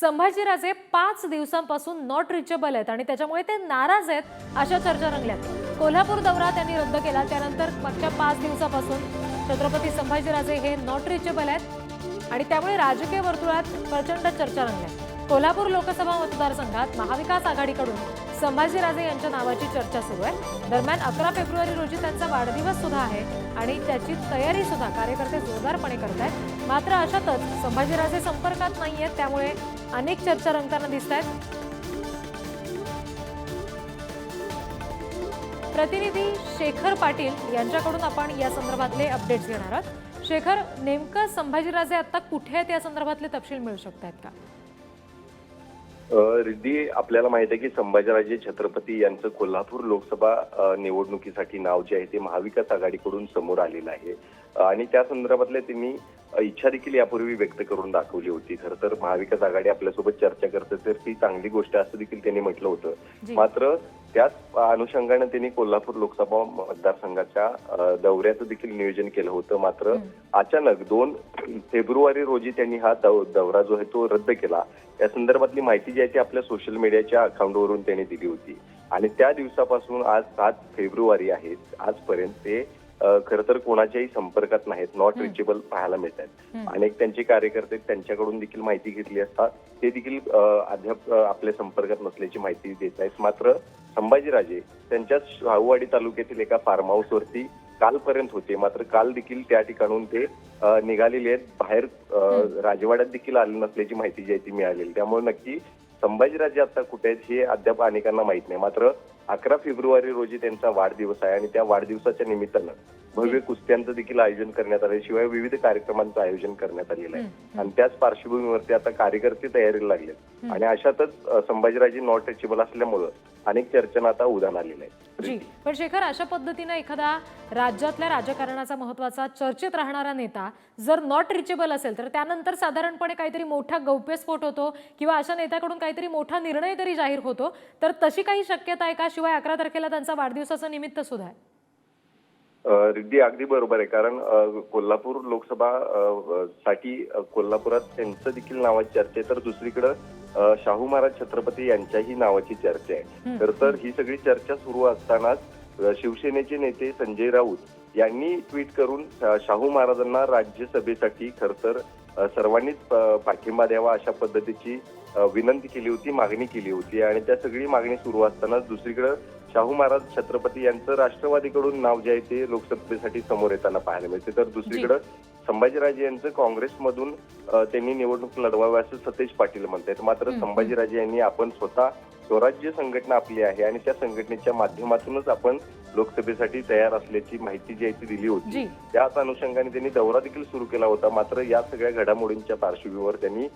संभाजीराजे पाच दिवसांपासून not reachable आहेत आणि त्याच्यामुळे ते नाराज आहेत अशा चर्चा रंगल्यात. कोल्हापूर दौरा त्यांनी रद्द केला. त्यानंतर मागच्या पाच दिवसापासून छत्रपती संभाजीराजे हे नॉट रिचेबल आहेत आणि त्यामुळे राजकीय वर्तुळात प्रचंड चर्चा रंगल्या. कोल्हापूर लोकसभा मतदारसंघात महाविकास आघाडीकडून संभाजीराजे यांच्या नावाची चर्चा सुरू आहे. दरम्यान अकरा फेब्रुवारी रोजी त्यांचा वाढदिवस सुद्धा आहे आणि त्याची तयारी सुद्धा कार्यकर्ते जोरदारपणे करत आहेत मात्र अशातच संभाजीराजे संपर्कात नाही आहेत त्यामुळे अनेक चर्चा रंगताना दिसत आहेत प्रतिनिधी शेखर पाटील यांच्याकडून आपण या संदर्भातले अपडेट्स घेणार आहोत. शेखर नेमकं संभाजीराजे आता कुठे आहेत? या संदर्भातले तपशील मिळू शकत आहेत का रिद्धी आपल्याला माहीत आहे की संभाजीराजे छत्रपती यांचं कोल्हापूर लोकसभा निवडणुकीसाठी नाव जे आहे ते महाविकास आघाडीकडून समोर आलेलं आहे. आणि त्या संदर्भातले त्यांनी इच्छा देखील यापूर्वी व्यक्त करून दाखवली होती. खरं तर महाविकास आघाडी आपल्यासोबत चर्चा करते तर ती चांगली गोष्ट असं देखील त्यांनी म्हटलं होतं. मात्र त्याच अनुषंगाने त्यांनी कोल्हापूर लोकसभा मतदारसंघाच्या दौऱ्याचं देखील नियोजन केलं होतं. मात्र अचानक दोन फेब्रुवारी रोजी त्यांनी हा दौरा जो आहे तो रद्द केला. या संदर्भातली माहिती जी आहे ती आपल्या सोशल मीडियाच्या अकाउंटवरून त्यांनी दिली होती. आणि त्या दिवसापासून आज सात फेब्रुवारी आहे. आजपर्यंत ते खरं तर कोणाच्याही संपर्कात नाहीत. नॉट रिचेबल पाहायला मिळत आहेत हम्म. अनेक त्यांचे कार्यकर्ते त्यांच्याकडून देखील माहिती घेतली असता ते देखील अद्याप आपल्या संपर्कात नसल्याची माहिती देत आहेत मात्र संभाजीराजे त्यांच्या शाहूवाडी तालुक्यातील एका फार्म हाऊसवरती कालपर्यंत होते. मात्र काल देखील त्या ठिकाणून ते निघालेले आहेत. बाहेर राजवाड्यात देखील आले नसल्याची माहिती जी आहे ती मिळालेली. त्यामुळे नक्की संभाजीराजे आता कुठे आहेत हे अद्याप अनेकांना माहीत नाही. मात्र अकरा फेब्रुवारी रोजी त्यांचा वाढदिवस आहे आणि त्या वाढदिवसाच्या निमित्तानं भव्य कुस्त्यांचं देखील आयोजन करण्यात आलं शिवाय विविध कार्यक्रमांचं आयोजन करण्यात आलेलं आहे. आणि त्याच पार्श्वभूमीवरती आता कार्यकर्ते तयारीला लागलेत. आणि अशातच संभाजीराजे नॉट रिचेबल असल्यामुळं अनेक चर्चांना आता उदाहरण आलेलं आहे जी पण शेखर अशा पद्धतीनं एखादा राज्यातल्या राजकारणाचा महत्त्वाचा चर्चेत राहणारा नेता जर नॉट रिचेबल असेल तर त्यानंतर साधारणपणे काहीतरी मोठा गौप्यस्फोट होतो किंवा अशा नेत्याकडून काहीतरी मोठा निर्णय तरी जाहीर होतो तर तशी काही शक्यता आहे का? शिवाय अकरा तारखेला त्यांचा वाढदिवसाचं निमित्त सुद्धा आहे. रिद्धी अगदी बरोबर आहे. कारण कोल्हापूर लोकसभा साठी कोल्हापुरात त्यांचं देखील नावाची चर्चा आहे. तर दुसरीकडे शाहू महाराज छत्रपती यांच्याही नावाची चर्चा आहे. तर तर ही सगळी चर्चा सुरू असतानाच शिवसेनेचे नेते संजय राऊत यांनी ट्विट करून शाहू महाराजांना राज्यसभेसाठी खर तर सर्वांनीच पाठिंबा द्यावा अशा पद्धतीची विनंती केली होती मागणी केली होती. आणि त्या सगळी मागणी सुरू असताना दुसरीकडे शाहू महाराज छत्रपती यांचं राष्ट्रवादीकडून नाव जे आहे ते लोकसभेसाठी समोर येताना पाहायला मिळते. तर दुसरीकडे संभाजीराजे यांचं काँग्रेसमधून त्यांनी निवडणूक लढवावी असं सतेज पाटील म्हणतात मात्र संभाजीराजे यांनी आपण स्वतः स्वराज्य संघटना आपली आहे आणि त्या संघटनेच्या माध्यमातूनच आपण लोकसभेसाठी तयार असल्याची माहिती जी आहे ती दिली. होती. त्याच अनुषंगाने त्यांनी दौरा देखील सुरू केला होता. मात्र या सगळ्या घडामोडींच्या पार्श्वभूमीवर त्यांनी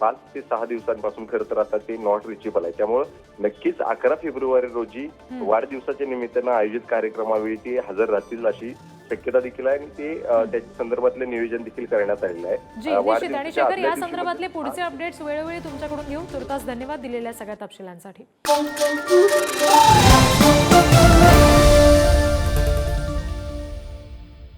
पाच ते सहा दिवसांपासून खरं तर आता ते नॉट रिचेबल आहे. त्यामुळे नक्कीच अकरा फेब्रुवारी रोजी वाढदिवसाच्या निमित्तानं आयोजित कार्यक्रमावेळी ते हजर राहतील अशी शक्यता देखील आहे आणि ते त्याच्या संदर्भातले नियोजन देखील करण्यात आलेलं आहे. निश्चित आणि शेखर या संदर्भातले पुढचे अपडेट्स वेळोवेळी तुमच्याकडून घेऊ. तुर्तास धन्यवाद दिलेल्या सगळ्या तपशिलांसाठी.